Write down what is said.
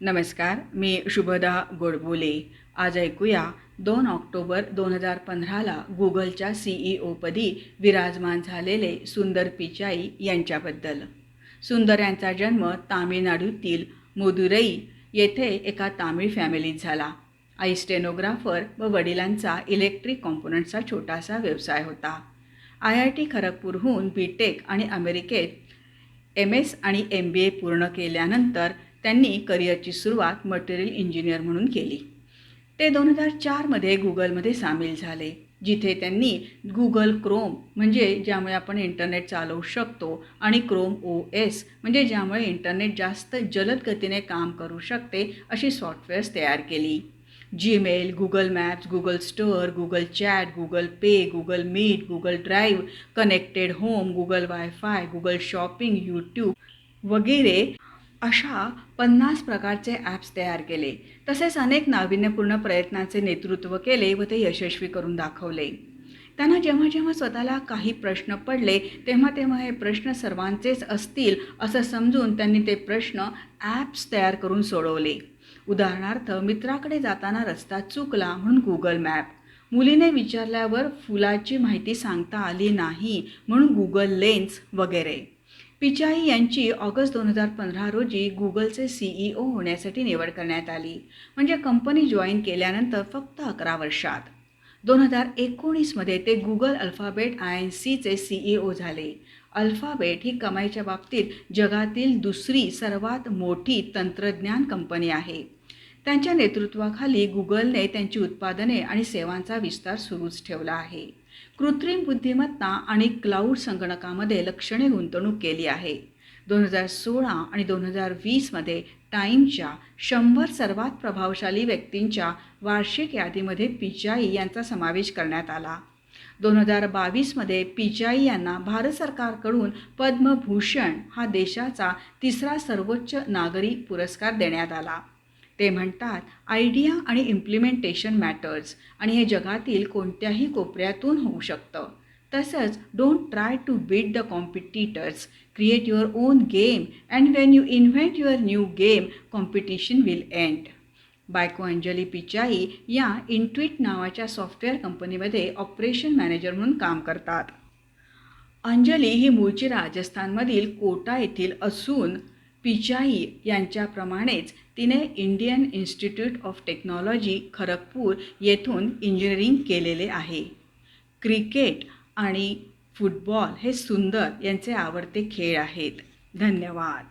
नमस्कार मी शुभदा गोडबोले. आज ऐकूया दोन ऑक्टोबर दोन हजार पंधराला गुगलच्या सीईओपदी विराजमान झालेले सुंदर पिचाई यांच्याबद्दल. सुंदर यांचा जन्म तामिळनाडूतील मदुरई येथे एका तामिळ फॅमिलीत झाला. आई स्टेनोग्राफर व वडिलांचा इलेक्ट्रिक कॉम्पोनंटचा छोटासा व्यवसाय होता. आय आय टी खरगपूरहून बी टेक आणि अमेरिकेत एम एस आणि एम बी ए पूर्ण केल्यानंतर त्यांनी करिअरची सुरुवात मटेरियल इंजिनियर म्हणून केली. ते दोन हजार चारमध्ये गुगलमध्ये सामील झाले जिथे त्यांनी गुगल क्रोम म्हणजे ज्यामुळे आपण इंटरनेट चालवू शकतो आणि क्रोम ओ एस म्हणजे ज्यामुळे इंटरनेट जास्त जलद गतीने काम करू शकते अशी सॉफ्टवेअर्स तयार केली. Gmail Google Maps Google store Google chat Google Pay Google Meet Google Drive connected home Google WiFi Google shopping YouTube वगैरे अशा पन्नास प्रकारचे ॲप्स तयार केले. तसेच अनेक नाविन्यपूर्ण प्रयत्नांचे नेतृत्व केले व ते यशस्वी करून दाखवले. त्यांना जेव्हा जेव्हा स्वतःला काही प्रश्न पडले तेव्हा तेव्हा हे प्रश्न सर्वांचेच असतील असं समजून त्यांनी ते प्रश्न ॲप्स तयार करून सोडवले. उदाहरणार्थ मित्राकडे जाताना रस्ता चुकला म्हणून गुगल मॅप मुलीने विचारल्यावर फुलाची माहिती सांगता आली नाही म्हणून गुगल लेन्स वगैरे. पिचाई यांची ऑगस्ट दोन हजार पंधरा रोजी गुगलचे सीईओ होण्यासाठी निवड करण्यात आली. म्हणजे कंपनी जॉईन केल्यानंतर फक्त अकरा वर्षात. दोन हजार एकोणीसमध्ये ते गुगल अल्फाबेट आय एन सीचे सीईओ झाले. अल्फाबेट ही कमाईच्या बाबतीत जगातील दुसरी सर्वात मोठी तंत्रज्ञान कंपनी आहे. त्यांच्या नेतृत्वाखाली गुगलने त्यांची उत्पादने आणि सेवांचा विस्तार सुरूच ठेवला आहे. कृत्रिम बुद्धिमत्ता आणि क्लाउड संगणकामध्ये लक्षणे गुंतवणूक केली आहे. दोन हजार सोळा आणि दोन हजार वीसमध्ये टाईमच्या शंभर सर्वात प्रभावशाली व्यक्तींच्या वार्षिक यादीमध्ये पिचाई यांचा समावेश करण्यात आला. दोन हजार बावीसमध्ये पिचाई यांना भारत सरकारकडून पद्मभूषण हा देशाचा तिसरा सर्वोच्च नागरी पुरस्कार देण्यात आला. ते म्हणतात आयडिया आणि इम्प्लिमेंटेशन मॅटर्स आणि हे जगातील कोणत्याही कोपऱ्यातून होऊ शकतं. तसंच don't try to beat the competitors create your own game and when you invent your new game competition will end बायको अंजली पिचाई या इंट्विट नावाच्या सॉफ्टवेअर कंपनीमध्ये ऑपरेशन मॅनेजर म्हणून काम करतात. अंजली ही मूळची राजस्थानमधील कोटा येथील असून पिचाई यांच्याप्रमाणेच तिने Indian Institute of Technology Kharagpur येथून इंजिनिअरिंग केलेले आहे. क्रिकेट आणि फुटबॉल हे सुंदर यांचे आवडते खेळ आहेत. धन्यवाद.